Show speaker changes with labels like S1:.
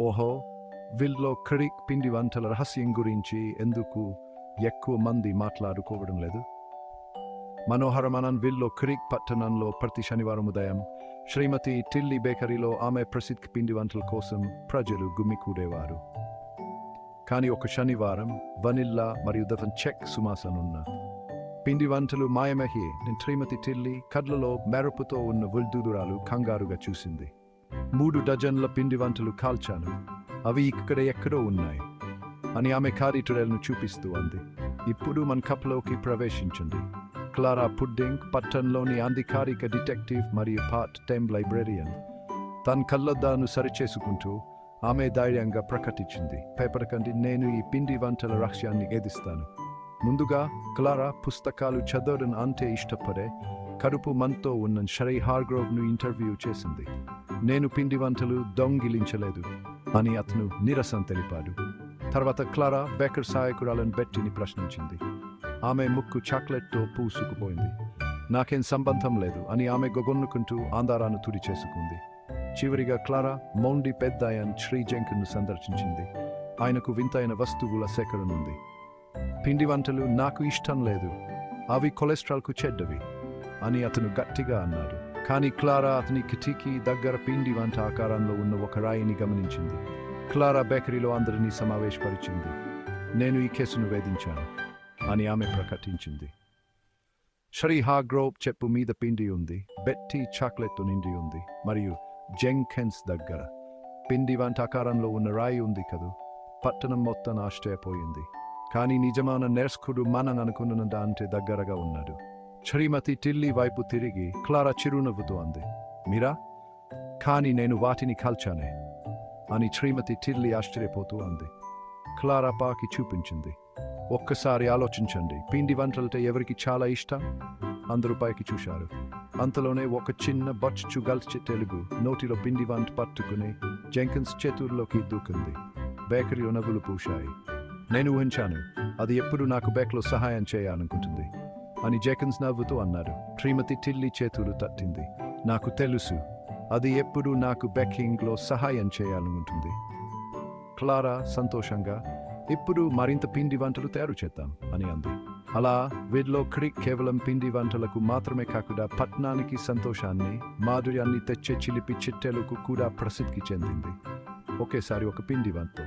S1: ఓహో వీళ్ళలో ఖడిక్ పిండి వంటల రహస్యం గురించి ఎందుకు ఎక్కువ మంది మాట్లాడుకోవడం లేదు? మనోహరమనన్ విల్లో క్రిక్ పట్టణంలో ప్రతి శనివారం ఉదయం శ్రీమతి టిల్లీ బేకరీలో ఆమె ప్రసిద్ధ పిండి వంటల కోసం ప్రజలు గుమికూడేవారు. కానీ ఒక శనివారం వనిల్లా మరియు దఫన్ చెక్ సుమాసనున్న పిండి వంటలు మాయమహి నేను శ్రీమతి టిల్లీ కడ్లలో మెరుపుతో ఉన్న ఉల్దూదురాలు కంగారుగా చూసింది. మూడు డజన్ల పిండి వంటలు కాల్చాను. అవి ఇక్కడ ఎక్కడో ఉన్నాయి అని ఆమె కారిటరల్ను చూపిస్తూ అంది. ఇప్పుడు మన కప్లోకి ప్రవేశించండి. క్లారా పుడ్డింగ్ పట్టణంలోని అధికారిక డిటెక్టివ్ మరియు పార్ట్ టైం లైబ్రేరియన్. తన కళ్ళొద్దాను సరిచేసుకుంటూ ఆమె ధైర్యంగా ప్రకటించింది. పేపరకండి నేను ఈ పిండి వంటల రహస్యాన్ని ఏదిస్తాను. ముందుగా క్లారా పుస్తకాలు చదవడం అంటే ఇష్టపడే కడుపు మంతో ఉన్న షరై హార్గ్రోవ్ను ఇంటర్వ్యూ చేసింది. నేను పిండి వంటలు దొంగిలించలేదు అని అతను నిరసన తెలిపాడు. తర్వాత క్లారా బేకర్ సహాయకురాలను బెట్టిని ప్రశ్నించింది. ఆమె ముక్కు చాక్లెట్తో పూసుకుపోయింది. నాకేం సంబంధం లేదు అని ఆమె గొగొన్నుకుంటూ ఆందారాను తుడి చేసుకుంది. చివరిగా క్లారా మౌండి పెద్దాయన్ శ్రీజంకును సందర్శించింది. ఆయనకు వింతైన వస్తువుల సేకరణ ఉంది. పిండి వంటలు నాకు ఇష్టం లేదు. అవి కొలెస్ట్రాల్కు చెడ్డవి. అని అతను గట్టిగా అన్నాడు. కానీ క్లారా అతని కిటికీ దగ్గర పిండి వంట ఆకారంలో ఉన్న ఒక రాయిని గమనించింది. క్లారా బేకరీలో అందరినీ సమావేశపరిచింది. నేను ఈ కేసును వేధించాను అని ఆమె ప్రకటించింది. శ్రీ గ్రోవ్ చెప్పు మీద పిండి ఉంది. బెట్టి చాక్లెట్ నిండి ఉంది. మరియు జెంకెన్స్ దగ్గర. పిండి వంట ఆకారంలో ఉన్న రాయి ఉంది కదూ. పట్టణం మొత్తం ఆశ్చర్యపోయింది కానీ నిజమైన నేర్స్కుడు మనం అనుకున్న దాంటే దగ్గరగా ఉన్నాడు. శ్రీమతి టిల్లీ వైపు తిరిగి క్లారా చిరునవ్వుతో అంది. మీరా? కానీ నేను వాటిని కాల్చానే? అని శ్రీమతి టిల్లీ ఆశ్చర్యపోతూ అంది. క్లారా పాకి చూపించింది. ఒక్కసారి ఆలోచించండి. పిండి వంటలంటే ఎవరికి చాలా ఇష్టం? అందరూ పైకి చూశారు. అంతలోనే ఒక చిన్న బొచ్చు గల్చి తెలుగు నోటిలో పిండి వంట పట్టుకుని జెంకిన్స్ చేతుల్లోకి దూకింది. బేకరీ నవ్వులు పూశాయి. నేను ఊహించాను. అది ఎప్పుడు నాకు బేక్లో సహాయం చేయాలనుకుంటుంది. అని జేకన్స్ నవ్వుతూ అన్నారు శ్రీమతి టిల్లీ చేతులు తట్టింది. నాకు తెలుసు. అది ఎప్పుడు నాకు బెకింగ్లో సహాయం చేయాలనుకుంటుంది క్లారా సంతోషంగా ఇప్పుడు మరింత పిండి వంటలు తయారు చేద్దాం అని అంది. అలా వీటిలో క్రిక్ కేవలం పిండి వంటలకు మాత్రమే కాకుండా పట్నానికి సంతోషాన్ని మాధుర్యాన్ని తెచ్చే చిలిపి చిట్టెలకు కూడా ప్రసిద్ధికి చెందింది. ఒకేసారి ఒక పిండి వంటతో